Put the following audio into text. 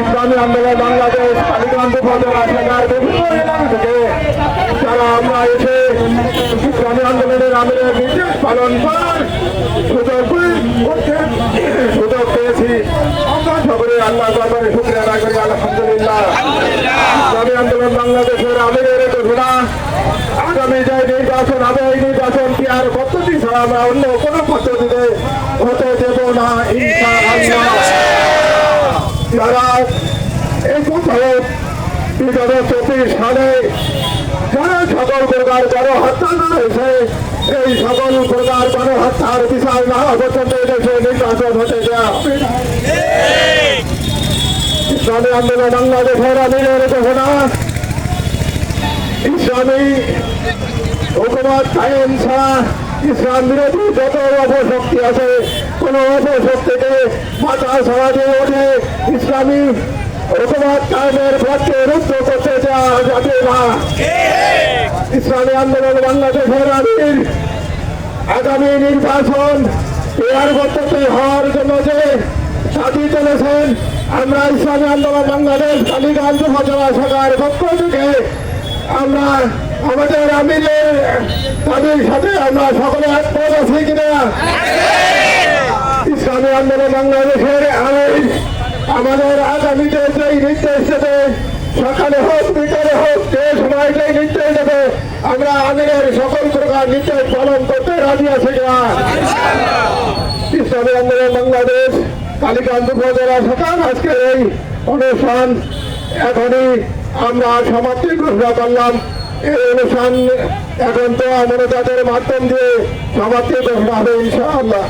ইসলামী আন্দোলন বাংলাদেশ কালীকান্ত উপজেলা শাখার আমরা এসে ইসলামী আন্দোলনের নির্দেশ পালন করার সুযোগ সুযোগ পেয়েছি আমরা সকলে আল্লাহ দরবারে শুক্রিয়া আদায় করি আলহামদুলিল্লাহ ইসলামী আন্দোলন বাংলাদেশের আমিরের ঘোষণা আগামী যে নির্বাচন হবে, এই নির্বাচন কি আর পদ্ধতি ছাড়া আমরা অন্য কোনো পদ্ধতিতে হতে দেব না যারা এই চব্বিশ সালে যারা সকল প্রকার গণ হত্যা হয়েছে এই সকল প্রকার গণ হত্যার বিচার না পর্যন্ত দেশে নির্বাচন হতে ইসলামী আন্দোলন বাংলাদেশের আমিরের ঘোষণা ইসলামী হুকুমত ইসলাম বিরোধী যত অপশক্তি আছে কোন অপশক্তিকে মাথা ছাড়া দিয়ে ইসলামী হুকুমত কায়েমের পক্ষে রুদ্ধ করতে দেওয়া যাবে না ইসলামী আন্দোলন বাংলাদেশের আমির আগামী নির্বাচন এর পদ্ধতি হওয়ার জন্য যে সাথী চলেছেন আমরা ইসলামী আন্দোলন বাংলাদেশ কালীগঞ্জ উপজেলা শাখার পক্ষ থেকে আমরা আমাদের আমিরের তাদের সাথে আমরা সকলে একমত আছি কিনা? ইসলামী আন্দোলন বাংলাদেশের আমির আমাদের আগামীতে যেই নির্দেশ দেবে, সকালে হোক, বিকালে হোক যে সময় যেই নির্দেশ দেবে, আমরা আমিরের সকল প্রকার নির্দেশ পালন করতে রাজি আছি কিনা? ইসলামী আন্দোলন বাংলাদেশ কালীকান্ত উপজেলা সকাল আজকের এই অনুষ্ঠান। এখনই আমরা সমাপ্তি ঘোষণা করলাম। এই অনুষ্ঠান এখন তো আমরা তাদের মাধ্যম দিয়ে সমাপ্তি দেখব ইনশাআল্লাহ।